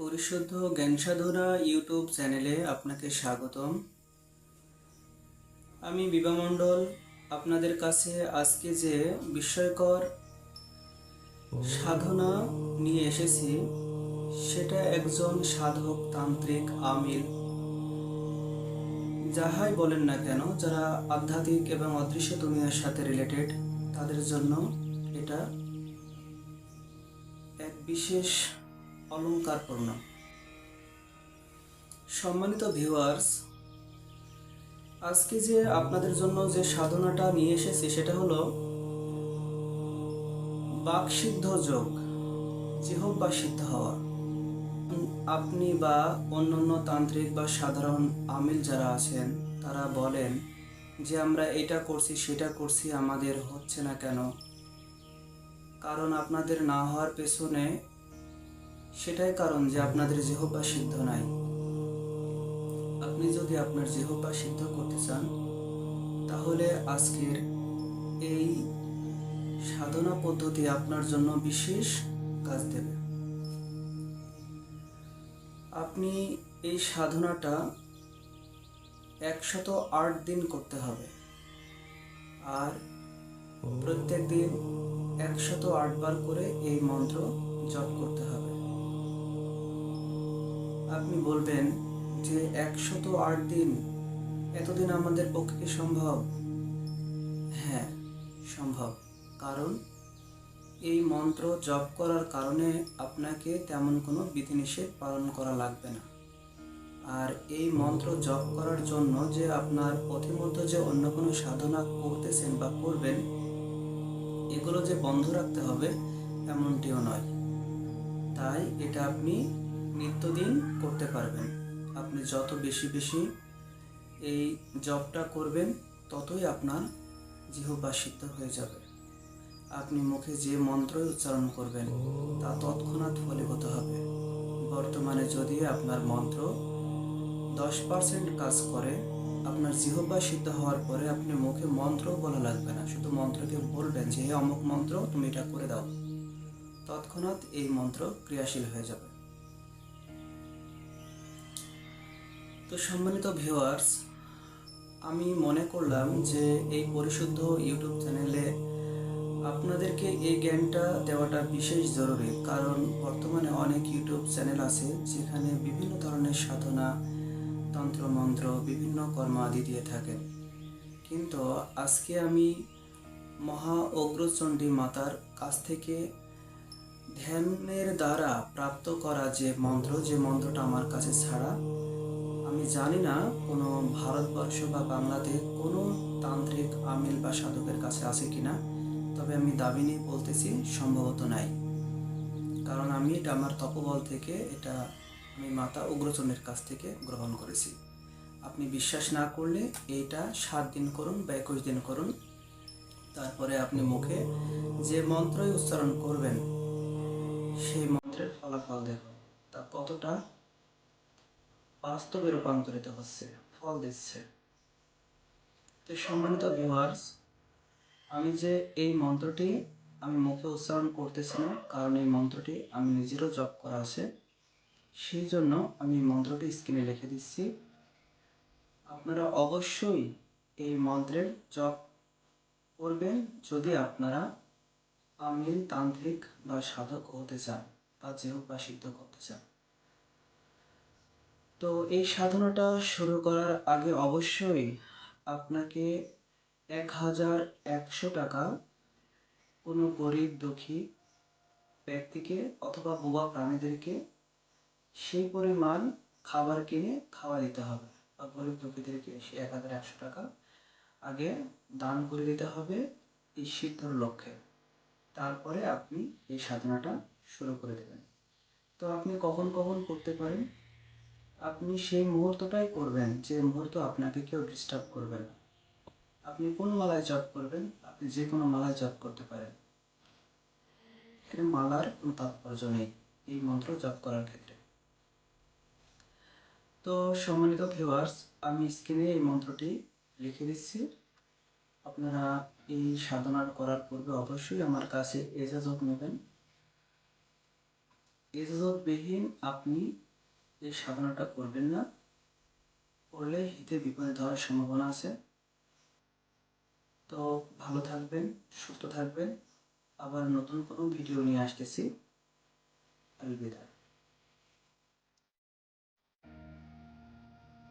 পরিশুদ্ধ জ্ঞান সাধনা ইউটিউব চ্যানেলে আপনাকে স্বাগতম। আমি বিবা মণ্ডল, আপনাদের কাছে আজকে যে বিস্ময়কর সাধনা নিয়ে এসেছি, সেটা একজন সাধক তান্ত্রিক আমিল যাহাই বলেন না কেন, যারা আধ্যাত্মিক এবং অদৃশ্য দুনিয়ার সাথে রিলেটেড তাদের জন্য এটা এক বিশেষ অলঙ্কারপূর্ণ। সম্মানিত ভিউয়ার্স আজকে যে আপনাদের জন্য যে সাধনাটা নিয়ে এসেছি সেটা হলো বাকসিদ্ধ যোগ জিহব বা সিদ্ধ হওয়া। আপনি বা অন্যান্য তান্ত্রিক বা সাধারণ আমিল যারা আছেন, তারা বলেন যে আমরা এটা করছি, সেটা করছি, আমাদের হচ্ছে না কেন? কারণ আপনাদের না হওয়ার পেছনে সেটাই কারণ যে আপনাদের জিহ্বা সিদ্ধ নাই। আপনি যদি আপনার জিহ্বা সিদ্ধ করতে চান, তাহলে আজকের এই সাধনা পদ্ধতি আপনার জন্য বিশেষ কাজ দেবে। আপনি এই সাধনাটা একশত আট দিন করতে হবে। আর প্রত্যেক দিন একশত আটবার করে এই মন্ত্র জপ করতে হবে। আপনি বলবেন যে একশত আট দিন এতদিন আমাদের পক্ষে সম্ভব? হ্যাঁ সম্ভব। কারণ এই মন্ত্র জপ করার কারণে আপনাকে তেমন কোনো বিধিনিষেধ পালন করা লাগবে না। আর এই মন্ত্র জপ করার জন্য যে আপনার পথিমধ্যে যে অন্য কোনো সাধনা করতেছেন বা করবেন, এগুলো যে বন্ধ রাখতে হবে, এমনটিও নয়। তাই এটা আপনি নিত্যদিন করতে পারবেন। আপনি যত বেশি বেশি এই জবটা করবেন, ততই আপনার জিহ্বা সিদ্ধ হয়ে যাবে। আপনি মুখে যে মন্ত্রই উচ্চারণ করবেন, তা তৎক্ষণাৎ ফলীভূত হবে। বর্তমানে যদি আপনার মন্ত্র দশ পার্সেন্ট কাজ করে, আপনার জিহ্বা সিদ্ধ হওয়ার পরে আপনি মুখে মন্ত্রও বলা লাগবে না, শুধু মন্ত্রকে বলবেন যে, হে অমুক মন্ত্র, তুমি এটা করে দাও। তৎক্ষণাৎ এই মন্ত্র ক্রিয়াশীল হয়ে যাবে। তো সম্মানিত ভিউয়ার্স আমি মনে করলাম যে এই পরিশুদ্ধ ইউটিউব চ্যানেলে আপনাদেরকে এই জ্ঞানটা দেওয়াটা বিশেষ জরুরি। কারণ বর্তমানে অনেক ইউটিউব চ্যানেল আছে যেখানে বিভিন্ন ধরনের সাধনা, তন্ত্রমন্ত্র, বিভিন্ন কর্ম আদি দিয়ে থাকেন কিন্তু আজকে আমি মহা অগ্রচণ্ডী মাতার কাছ থেকে ধ্যানের দ্বারা প্রাপ্ত করা যে মন্ত্র, যে মন্ত্রটা আমার কাছে ছাড়া আমি জানি না কোনো ভারতবর্ষ বা বাংলাতে কোনো তান্ত্রিক, আমিল বা সাধকের কাছে আছে কিনা, তবে আমি দাবি নিয়ে বলতেছি সম্ভবত নাই। কারণ আমি এটা আমার তপবল থেকে, এটা আমি মাতা উগ্রচণ্ডের কাছ থেকে গ্রহণ করেছি। আপনি বিশ্বাস না করলে এইটা সাত দিন করুন বা একুশ দিন করুন, তারপরে আপনি মুখে যে মন্ত্রই উচ্চারণ করবেন, সেই মন্ত্রের ফলাফল দেখুন। তা কতটা বাস্তবে রূপান্তরিত হচ্ছে, ফল দিচ্ছে। তো সম্মানিত ভিউয়ার্স আমি যে এই মন্ত্রটি আমি মুখে উচ্চারণ করতেছি না, কারণ এই মন্ত্রটি আমি নিজেরও জপ করা আছে, সেই জন্য আমি মন্ত্রটি স্ক্রিনে লিখে দিচ্ছি। আপনারা অবশ্যই এই মন্ত্রের জপ করবেন যদি আপনারা আমিল তান্ত্রিক বা সাধক হতে চান বা যেহ বা সিদ্ধ করতে চান। তো এই সাধনাটা শুরু করার আগে অবশ্যই আপনাকে এক হাজার একশো টাকা কোনো গরিব, দুঃখী ব্যক্তিকে অথবা বোবা প্রাণীদেরকে সেই পরিমাণ খাবার কিনে খাওয়া দিতে হবে বা গরিব, দুঃখীদেরকে সে এক হাজার একশো টাকা আগে দান করে দিতে হবে এই সিদ্ধর লক্ষ্যে। তারপরে আপনি এই সাধনাটা শুরু করে দেবেন। তো আপনি কখন কখন করতে পারেন? আপনি সেই মুহূর্তটাই করবেন যে মুহূর্ত আপনাকে কেউ ডিস্টার্ব করবে না। আপনি কোন মালায় জপ করবেন? আপনি যে কোনো মালায় জপ করতে পারেন। এখানে মালার কোনো তাৎপর্য নেই এই মন্ত্র জপ করার ক্ষেত্রে। তো সম্মানিত ভিউয়ার্স আমি স্ক্রিনে এই মন্ত্রটি লিখে দিচ্ছি। আপনারা এই সাধনা করার পূর্বে অবশ্যই আমার কাছে এজাজত নেবেন। এজাজতবিহীন আপনি এই সাধনাটা করবেন না, করলে হিতে বিপদে ধরার সম্ভাবনা আছে। তো ভালো থাকবেন, সুস্থ থাকবেন। আবার নতুন কোনো ভিডিও নিয়ে আসতেছি। আলবিদা।